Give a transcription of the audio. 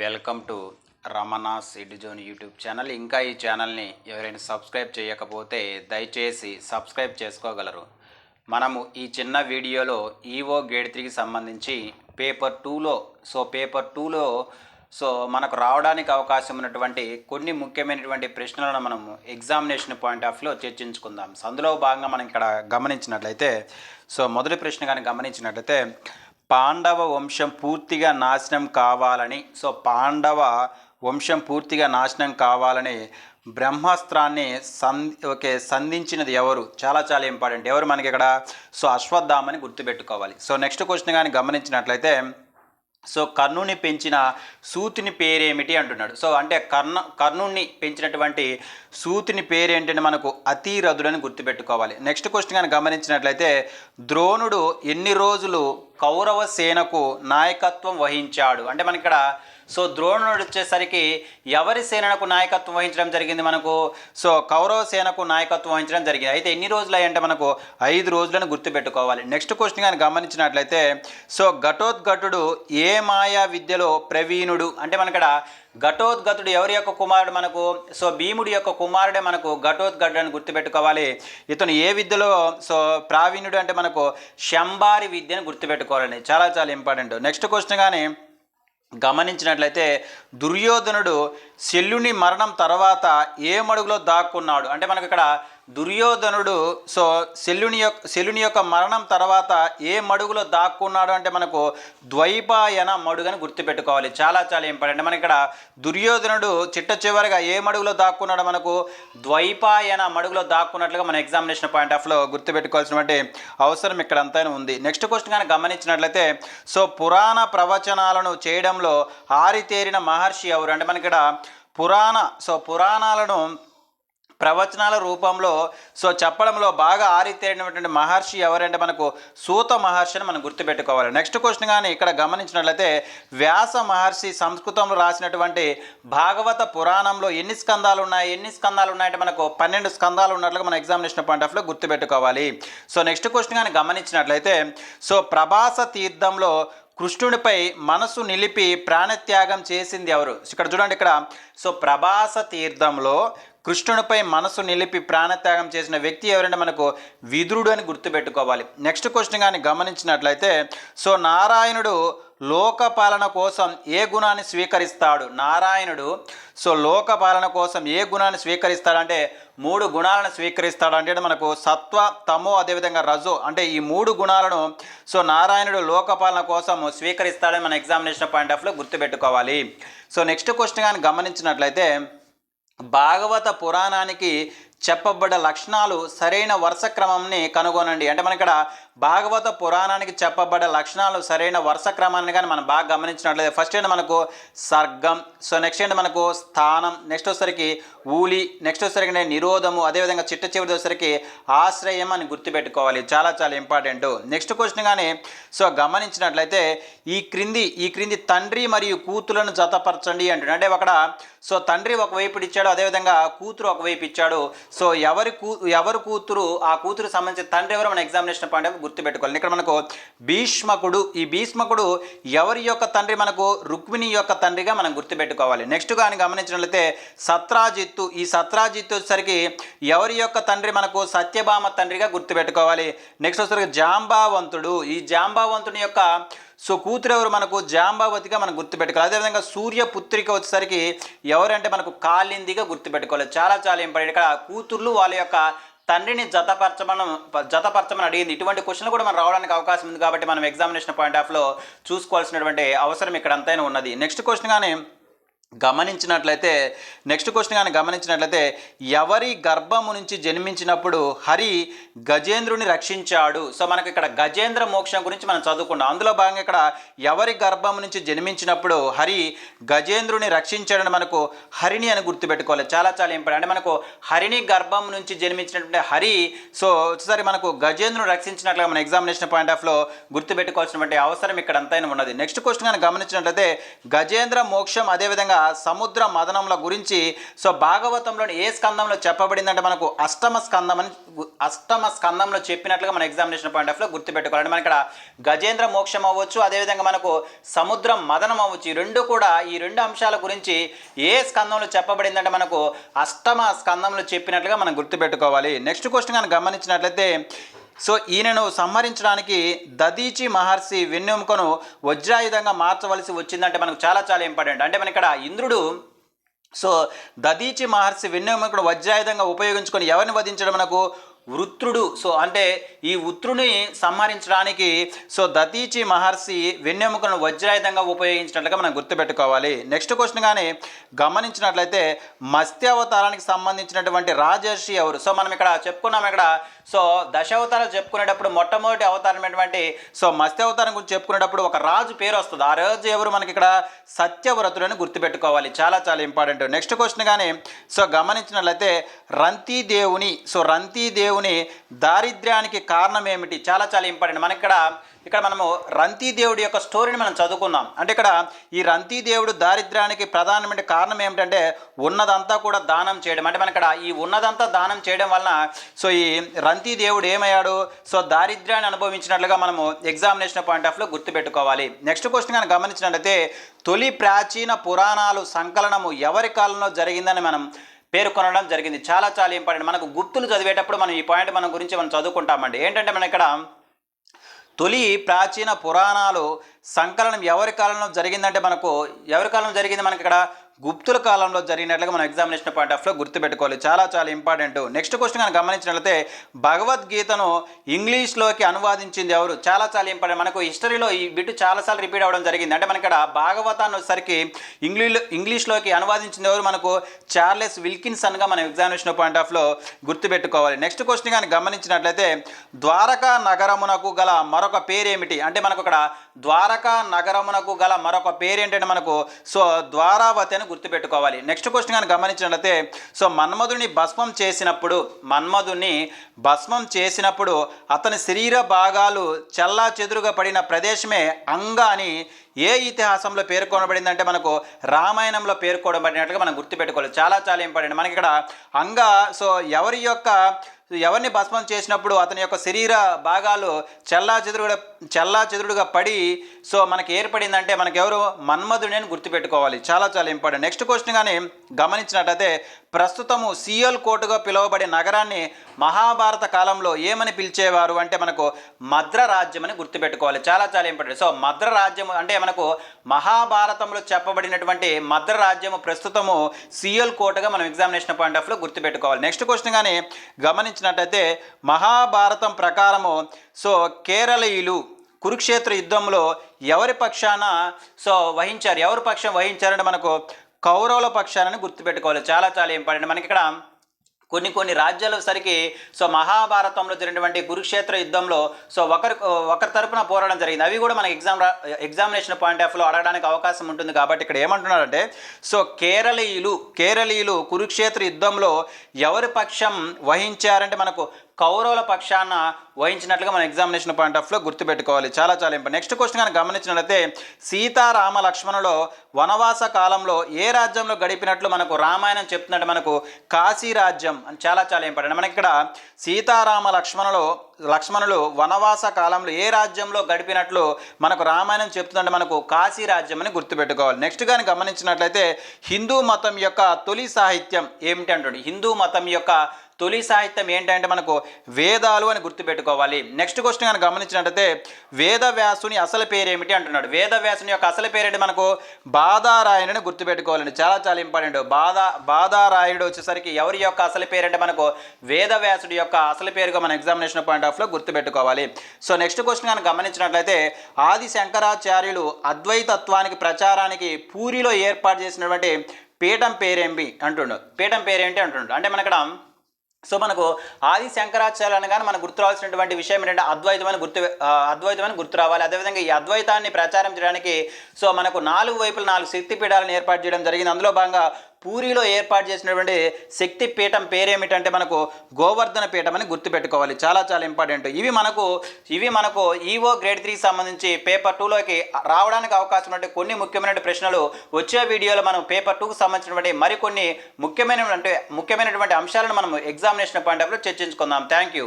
Welcome to Ramana sid zone YouTube channel. ఇంకా ఈ ఛానల్ని ఎవరైనా సబ్స్క్రైబ్ చేయకపోతే దయచేసి సబ్స్క్రైబ్ చేసుకోగలరు. మనము ఈ చిన్న వీడియోలో ఈవో గేట్ త్రీకి సంబంధించి పేపర్ టూలో సో పేపర్ టూలో సో మనకు రావడానికి అవకాశం ఉన్నటువంటి కొన్ని ముఖ్యమైనటువంటి ప్రశ్నలను మనము ఎగ్జామినేషన్ పాయింట్ ఆఫ్లో చర్చించుకుందాం. సో అందులో భాగంగా మనం ఇక్కడ గమనించినట్లయితే సో మొదటి ప్రశ్న కానీ గమనించినట్లయితే పాండవ వంశం పూర్తిగా నాశనం కావాలని సో పాండవ వంశం పూర్తిగా నాశనం కావాలని బ్రహ్మాస్త్రాన్ని సం ఓకే సంధించినది ఎవరు? చాలా చాలా ఇంపార్టెంట్. ఎవరు మనకి ఇక్కడ సో అశ్వత్థామని గుర్తుపెట్టుకోవాలి. సో నెక్స్ట్ క్వశ్చన్ కానీ గమనించినట్లయితే సో కర్ణుని పెంచిన సూతిని పేరేమిటి అంటున్నాడు. సో అంటే కర్ణ కర్ణుణ్ణి పెంచినటువంటి సూతిని పేరేంటంటే మనకు అతిరథుడని గుర్తుపెట్టుకోవాలి. నెక్స్ట్ క్వశ్చన్ కానీ గమనించినట్లయితే ద్రోణుడు ఎన్ని రోజులు కౌరవ సేనకు నాయకత్వం వహించాడు. అంటే మనకి ఇక్కడ సో ద్రోణుడు వచ్చేసరికి ఎవరి సేనకు నాయకత్వం వహించడం జరిగింది మనకు? సో కౌరవ సేనకు నాయకత్వం వహించడం జరిగింది. అయితే ఎన్ని రోజులు అంటే మనకు ఐదు రోజులను గుర్తుపెట్టుకోవాలి. నెక్స్ట్ క్వశ్చన్ కానీ గమనించినట్లయితే సో ఘటోద్ఘటుడు ఏ మాయా విద్యలో ప్రవీణుడు? అంటే మనకడ ఘటోద్గతుడు ఎవరి యొక్క కుమారుడు మనకు? సో భీముడి యొక్క కుమారుడే మనకు ఘటోద్గతుడు అని గుర్తుపెట్టుకోవాలి. ఇతను ఏ విద్యలో? సో ప్రావీణ్యుడు అంటే మనకు శంబారి విద్యను గుర్తుపెట్టుకోవాలండి. చాలా చాలా ఇంపార్టెంట్. నెక్స్ట్ క్వశ్చన్ కానీ గమనించినట్లయితే దుర్యోధనుడు శల్యుని మరణం తర్వాత ఏ మడుగులో దాక్కున్నాడు? అంటే మనకు ఇక్కడ దుర్యోధనుడు సో శల్యుని యొక్క శల్యుని యొక్క మరణం తర్వాత ఏ మడుగులో దాక్కున్నాడు అంటే మనకు ద్వైపాయన మడుగని గుర్తుపెట్టుకోవాలి. చాలా చాలా ఇంపార్టెంట్. మనకి ఇక్కడ దుర్యోధనుడు చిట్ట చివరిగా ఏ మడుగులో దాక్కున్నాడు మనకు ద్వైపాయన మడుగులో దాక్కున్నట్లుగా మన ఎగ్జామినేషన్ పాయింట్ ఆఫ్లో గుర్తుపెట్టుకోవాల్సినటువంటి అవసరం ఇక్కడ అంతైనా ఉంది. నెక్స్ట్ క్వశ్చన్ కానీ గమనించినట్లయితే సో పురాణ ప్రవచనాలను చేయడంలో ఆరితేరిన మహర్షి ఎవరు అంటే మనకి ఇక్కడ పురాణ సో పురాణాలను ప్రవచనాల రూపంలో సో చెప్పడంలో బాగా ఆరితేరినటువంటి మహర్షి ఎవరంటే మనకు సూత మహర్షిని మనం గుర్తుపెట్టుకోవాలి. నెక్స్ట్ క్వశ్చన్ కానీ ఇక్కడ గమనించినట్లయితే వ్యాస మహర్షి సంస్కృతంలో రాసినటువంటి భాగవత పురాణంలో ఎన్ని స్కందాలు ఉన్నాయి ఎన్ని స్కందాలు ఉన్నాయంటే మనకు పన్నెండు స్కందాలు ఉన్నట్లుగా మన ఎగ్జామినేషన్ పాయింట్ ఆఫ్లో గుర్తుపెట్టుకోవాలి. సో నెక్స్ట్ క్వశ్చన్ కానీ గమనించినట్లయితే సో ప్రభాస తీర్థంలో కృష్ణుడిపై మనసు నిలిపి ప్రాణత్యాగం చేసింది ఎవరు? ఇక్కడ చూడండి ఇక్కడ. సో ప్రభాస తీర్థంలో కృష్ణునిపై మనసు నిలిపి ప్రాణత్యాగం చేసిన వ్యక్తి ఎవరంటే మనకు విదురుడు అని గుర్తుపెట్టుకోవాలి. నెక్స్ట్ క్వశ్చన్ కానీ గమనించినట్లయితే సో నారాయణుడు లోకపాలన కోసం ఏ గుణాన్ని స్వీకరిస్తాడు? నారాయణుడు. సో లోకపాలన కోసం ఏ గుణాన్ని స్వీకరిస్తాడంటే మూడు గుణాలను స్వీకరిస్తాడు అంటే మనకు సత్వ తమో అదేవిధంగా రజో అంటే ఈ మూడు గుణాలను సో నారాయణుడు లోకపాలన కోసం స్వీకరిస్తాడని మన ఎగ్జామినేషన్ పాయింట్ ఆఫ్లో గుర్తుపెట్టుకోవాలి. సో నెక్స్ట్ క్వశ్చన్ కానీ గమనించినట్లయితే భాగవత పురాణానికి చెప్పబడ్డ లక్షణాలు సరైన వరుస క్రమంని కనుగొనండి. అంటే మన ఇక్కడ భాగవత పురాణానికి చెప్పబడ్డ లక్షణాలు సరైన వరుస క్రమాన్ని కానీ మనం బాగా గమనించినట్లయితే ఫస్ట్ ఏంటి మనకు సర్గం సో నెక్స్ట్ ఏంటి మనకు స్థానం నెక్స్ట్ వచ్చేసరికి ఊలి నెక్స్ట్ వచ్చేసరికి నిరోధము అదేవిధంగా చిట్ట చివరి వచ్చేసరికి ఆశ్రయం అని గుర్తుపెట్టుకోవాలి. చాలా చాలా ఇంపార్టెంట్ నెక్స్ట్ క్వశ్చన్ కానీ సో గమనించినట్లయితే ఈ క్రింది ఈ క్రింది తండ్రి మరియు కూతులను జతపరచండి అంటున్నాడు. అంటే అక్కడ సో తండ్రి ఒకవైపు ఇచ్చాడు అదేవిధంగా కూతురు ఒకవైపు ఇచ్చాడు. సో ఎవరి కూ ఎవరు కూతురు ఆ కూతురు సంబంధించిన తండ్రి ఎవరు మన ఎగ్జామినేషన్ పాయింట్ గుర్తుపెట్టుకోవాలి. ఇక్కడ మనకు భీష్మకుడు ఈ భీష్మకుడు ఎవరి యొక్క తండ్రి మనకు రుక్మిణి యొక్క తండ్రిగా మనం గుర్తుపెట్టుకోవాలి. నెక్స్ట్ కానీ గమనించినట్లయితే సత్రాజిత్తు ఈ సత్రాజిత్తు వచ్చేసరికి ఎవరి యొక్క తండ్రి మనకు సత్యభామ తండ్రిగా గుర్తుపెట్టుకోవాలి. నెక్స్ట్ వచ్చేసరికి జాంబావంతుడు. ఈ జాంబావంతుని యొక్క సో కూతురు ఎవరు మనకు జాంబావతిగా మనం గుర్తుపెట్టుకోవాలి. అదేవిధంగా సూర్యపుత్రిక వచ్చేసరికి ఎవరంటే మనకు కాలిందిగా గుర్తుపెట్టుకోవాలి. చాలా చాలా ఇంపార్టెంట్. ఇక్కడ కూతుర్లు వాళ్ళ యొక్క తండ్రిని జతపరచమని జతపరచమని అడిగింది. ఇటువంటి క్వశ్చన్లు కూడా మనం రావడానికి అవకాశం ఉంది కాబట్టి మనం ఎగ్జామినేషన్ పాయింట్ ఆఫ్లో చూసుకోవాల్సినటువంటి అవసరం ఇక్కడ అంతైనా ఉన్నది. నెక్స్ట్ క్వశ్చన్ కానీ గమనించినట్లయితే నెక్స్ట్ క్వశ్చన్ కానీ గమనించినట్లయితే ఎవరి గర్భము నుంచి జన్మించినప్పుడు హరి గజేంద్రుని రక్షించాడు? సో మనకి ఇక్కడ గజేంద్ర మోక్షం గురించి మనం చదువుకున్నాం అందులో భాగంగా ఇక్కడ ఎవరి గర్భం నుంచి జన్మించినప్పుడు హరి గజేంద్రుని రక్షించాడని మనకు హరిని అని గుర్తుపెట్టుకోవాలి. చాలా చాలా ఇంపార్టెంట్. అంటే మనకు హరిని గర్భం నుంచి జన్మించినటువంటి హరి సో ఒకసారి మనకు గజేంద్రుని రక్షించినట్లుగా మన ఎగ్జామినేషన్ పాయింట్ ఆఫ్లో గుర్తుపెట్టుకోవాల్సినటువంటి అవసరం ఇక్కడ అంతైనా ఉన్నది. నెక్స్ట్ క్వశ్చన్ కానీ గమనించినట్లయితే గజేంద్ర మోక్షం అదేవిధంగా సముద్ర మదనముల గురించి. సో భాగవతంలోని ఏ స్కందంలో చెప్పబడిందంటే మనకు అష్టమ స్కందం అని అష్టమ స్కందంలో చెప్పినట్లుగా మన ఎగ్జామినేషన్ పాయింట్ ఆఫ్లో లో గుర్తుపెట్టుకోవాలి మన ఇక్కడ గజేంద్ర మోక్షం అవ్వచ్చు అదేవిధంగా మనకు సముద్రం మదనం అవ్వచ్చు. ఈ రెండు కూడా ఈ రెండు అంశాల గురించి ఏ స్కందంలో చెప్పబడిందంటే మనకు అష్టమ స్కందంలో చెప్పినట్లుగా మనం గుర్తుపెట్టుకోవాలి. నెక్స్ట్ క్వశ్చన్ కానీ గమనించినట్లయితే సో ఈయనను సంహరించడానికి దదీచి మహర్షి వెన్నెముకను వజ్రాయుధంగా మార్చవలసి వచ్చిందంటే మనకు చాలా చాలా ఇంపార్టెంట్. అంటే మన ఇక్కడ ఇంద్రుడు సో దదీచి మహర్షి వెన్నెముకను వజ్రాయుధంగా ఉపయోగించుకొని ఎవరిని వధించడం మనకు? వృత్రుడు. సో అంటే ఈ వృత్రుని సంహరించడానికి సో దతీచి మహర్షి వెన్నెముకలను వజ్రాయుధంగా ఉపయోగించినట్లుగా మనం గుర్తుపెట్టుకోవాలి. నెక్స్ట్ క్వశ్చన్ కానీ గమనించినట్లయితే మత్స్యావతారానికి సంబంధించినటువంటి రాజర్షి ఎవరు? సో మనం ఇక్కడ చెప్పుకున్నాం ఇక్కడ సో దశావతారాలు చెప్పుకునేటప్పుడు మొట్టమొదటి అవతారం ఏంటంటే సో మత్స్యావతారం గురించి చెప్పుకునేటప్పుడు ఒక రాజు పేరు వస్తుంది. ఆ రాజు ఎవరు? మనకి ఇక్కడ సత్యవ్రతుడని గుర్తుపెట్టుకోవాలి. చాలా చాలా ఇంపార్టెంట్. నెక్స్ట్ క్వశ్చన్ కానీ సో గమనించినట్లయితే రంతి దేవుని సో రంతి దేవుని దారిద్ర్యానికి కారణం ఏమిటి చాలా చాలా ఇంపార్టెంట్. మన ఇక్కడ ఇక్కడ మనము రంతి దేవుడి యొక్క స్టోరీని మనం చదువుకున్నాం అంటే ఇక్కడ ఈ రంతి దేవుడు దారిద్ర్యానికి ప్రధానమైన కారణం ఏమిటంటే ఉన్నదంతా కూడా దానం చేయడం. అంటే మన ఇక్కడ ఈ ఉన్నదంతా దానం చేయడం వలన సో ఈ రంతి దేవుడు ఏమయ్యాడు? సో దారిద్ర్యాన్ని అనుభవించినట్లుగా మనము ఎగ్జామినేషన్ పాయింట్ ఆఫ్లో గుర్తుపెట్టుకోవాలి. నెక్స్ట్ క్వశ్చన్ కానీ గమనించినట్లయితే తొలి ప్రాచీన పురాణాలు సంకలనము ఎవరి కాలంలో జరిగిందని మనం పేర్కొనడం జరిగింది. చాలా చాలా ఇంపార్టెంట్. మనకు గుర్తులు చదివేటప్పుడు మనం ఈ పాయింట్ మన గురించి మనం చదువుకుంటామండి. ఏంటంటే మనం ఇక్కడ తొలి ప్రాచీన పురాణాలు సంకలనం ఎవరి కాలంలో జరిగిందంటే మనకు ఎవరి కాలంలో జరిగింది? మనకి ఇక్కడ గుప్తుల కాలంలో జరిగినట్లుగా మనం ఎగ్జామినేషన్ పాయింట్ ఆఫ్లో గుర్తుపెట్టుకోవాలి. చాలా చాలా ఇంపార్టెంట్. నెక్స్ట్ క్వశ్చన్ కనుక గమనించినట్లయితే భగవద్గీతను ఇంగ్లీష్లోకి అనువాదించింది ఎవరు? చాలా చాలా ఇంపార్టెంట్. మనకు హిస్టరీలో ఈ బిట్ చాలాసార్లు రిపీట్ అవ్వడం జరిగింది. అంటే మనకి ఇక్కడ భాగవతాన్ని వచ్చేసరికి ఇంగ్లీష్ ఇంగ్లీష్లోకి అనువాదించింది ఎవరు? మనకు చార్లెస్ విల్కిన్సన్గా మనం ఎగ్జామినేషన్ పాయింట్ ఆఫ్లో గుర్తుపెట్టుకోవాలి. నెక్స్ట్ క్వశ్చన్ కానీ గమనించినట్లయితే ద్వారకా నగరమునకు గల మరొక పేరేమిటి? అంటే మనకు ఇక్కడ ద్వారకా నగరమునకు గల మరొక పేరు ఏంటంటే మనకు సో ద్వారావతి అని గుర్తుపెట్టుకోవాలి. నెక్స్ట్ క్వశ్చన్ కానీ గమనించినట్లయితే సో మన్మధుని భస్మం చేసినప్పుడు మన్మధుని భస్మం చేసినప్పుడు అతని శరీర భాగాలు చల్లా చెదురుగా పడిన ప్రదేశమే అంగ అని ఏ ఇతిహాసంలో పేర్కొనబడిందంటే మనకు రామాయణంలో పేర్కొనబడినట్లుగా మనం గుర్తుపెట్టుకోవాలి. చాలా చాలా ఇంపార్టెంట్. మనకి ఇక్కడ అంగ సో ఎవరి యొక్క ఎవరిని భస్మం చేసినప్పుడు అతని యొక్క శరీర భాగాలు చెల్లా చెదురుగా చెల్లా చెదురుడుగా పడి సో మనకి ఏర్పడిందంటే మనకెవరు? మన్మధుడిని అని గుర్తుపెట్టుకోవాలి. చాలా చాలా ఇంపార్టెంట్. నెక్స్ట్ క్వశ్చన్ కానీ గమనించినట్టయితే ప్రస్తుతము సియల్ కోర్టుగా పిలువబడే నగరాన్ని మహాభారత కాలంలో ఏమని పిలిచేవారు? అంటే మనకు మద్ర రాజ్యం అని గుర్తుపెట్టుకోవాలి. చాలా చాలా ఇంపార్టెంట్. సో మద్ర రాజ్యం అంటే మనకు మహాభారతంలో చెప్పబడినటువంటి మద్ర రాజ్యము ప్రస్తుతము సీఎల్ కోటగా మనం ఎగ్జామినేషన్ పాయింట్ ఆఫ్లో గుర్తుపెట్టుకోవాలి. నెక్స్ట్ క్వశ్చన్ కానీ గమనించినట్టయితే మహాభారతం ప్రకారము సో కేరళీయులు కురుక్షేత్ర యుద్ధంలో ఎవరి పక్షాన సో వహించారు? ఎవరి పక్షం వహించారంటే మనకు కౌరవుల పక్షానని గుర్తుపెట్టుకోవాలి. చాలా చాలా ఇంపార్టెంట్. మనకి ఇక్కడ కొన్ని కొన్ని రాజ్యాలు సరికి సో మహాభారతంలో జరిగినటువంటి కురుక్షేత్ర యుద్ధంలో సో ఒకరి ఒకరి తరపున పోరాడం జరిగింది. అవి కూడా మనకి ఎగ్జామ్ రా ఎగ్జామినేషన్ పాయింట్ ఆఫ్లో అడగడానికి అవకాశం ఉంటుంది కాబట్టి ఇక్కడ ఏమంటున్నారంటే సో కేరళీయులు కేరళీయులు కురుక్షేత్ర యుద్ధంలో ఎవరి పక్షం వహించారంటే మనకు కౌరవుల పక్షాన వహించినట్లుగా మన ఎగ్జామినేషన్ పాయింట్ ఆఫ్లో గుర్తుపెట్టుకోవాలి. చాలా చాలా ఇంపార్టెంట్ నెక్స్ట్ క్వశ్చన్ కానీ గమనించినట్లయితే సీతారామ లక్ష్మణులో వనవాస కాలంలో ఏ రాజ్యంలో గడిపినట్లు మనకు రామాయణం చెప్తున్నట్టు మనకు కాశీ రాజ్యం అని చాలా చాలా ఇంపార్టెంట్ మనకి ఇక్కడ సీతారామ లక్ష్మణులో లక్ష్మణులు వనవాస కాలంలో ఏ రాజ్యంలో గడిపినట్లు మనకు రామాయణం చెప్తుందంటే మనకు కాశీ రాజ్యం అని గుర్తుపెట్టుకోవాలి. నెక్స్ట్ కానీ గమనించినట్లయితే హిందూ మతం యొక్క తొలి సాహిత్యం ఏమిటి అంటాడు హిందూ మతం యొక్క తొలి సాహిత్యం ఏంటంటే మనకు వేదాలు అని గుర్తుపెట్టుకోవాలి. నెక్స్ట్ క్వశ్చన్ కనుక గమనించినట్టయితే వేదవ్యాసుని అసలు పేరు ఏమిటి అంటున్నాడు. వేదవ్యాసుని యొక్క అసలు పేరేంటి మనకు? బాధారాయణుని గుర్తుపెట్టుకోవాలండి. చాలా చాలా ఇంపార్టెంట్. బాధా బాధారాయుడు వచ్చేసరికి ఎవరి యొక్క అసలు పేరంటే మనకు వేదవ్యాసుడి యొక్క అసలు పేరుగా మన ఎగ్జామినేషన్ పాయింట్ ఆఫ్లో గుర్తుపెట్టుకోవాలి. సో నెక్స్ట్ క్వశ్చన్ కనుక గమనించినట్లయితే ఆది శంకరాచార్యులు అద్వైతత్వానికి ప్రచారానికి పూరిలో ఏర్పాటు చేసినటువంటి పీఠం పేరేంటి అంటుండు. పీఠం పేరేంటి అంటుండు. అంటే మన ఇక్కడ సో మనకు ఆది శంకరాచార్యులు అనగానే మనకు గుర్తు రావాల్సినటువంటి విషయం ఏంటంటే అద్వైతమైన గుర్తు అద్వైతమైన గుర్తు రావాలి. అదేవిధంగా ఈ అద్వైతాన్ని ప్రచారం చేయడానికి సో మనకు నాలుగు వైపుల నాలుగు శక్తిపీఠాలను ఏర్పాటు చేయడం జరిగింది. అందులో భాగంగా పూరిలో ఏర్పాటు చేసినటువంటి శక్తి పీఠం పేరేమిటంటే మనకు గోవర్ధన పీఠం అని గుర్తుపెట్టుకోవాలి. చాలా చాలా ఇంపార్టెంట్. ఇవి మనకు ఇవి మనకు ఈవో గ్రేడ్ త్రీకి సంబంధించి పేపర్ టూలోకి రావడానికి అవకాశం ఉన్నటువంటి కొన్ని ముఖ్యమైన ప్రశ్నలు వచ్చే వీడియోలో మనం పేపర్ టూకి సంబంధించినటువంటి మరికొన్ని ముఖ్యమైనటువంటి ముఖ్యమైనటువంటి అంశాలను మనం ఎగ్జామినేషన్ పాయింట్ ఆఫ్ చర్చించుకుందాం. Thank you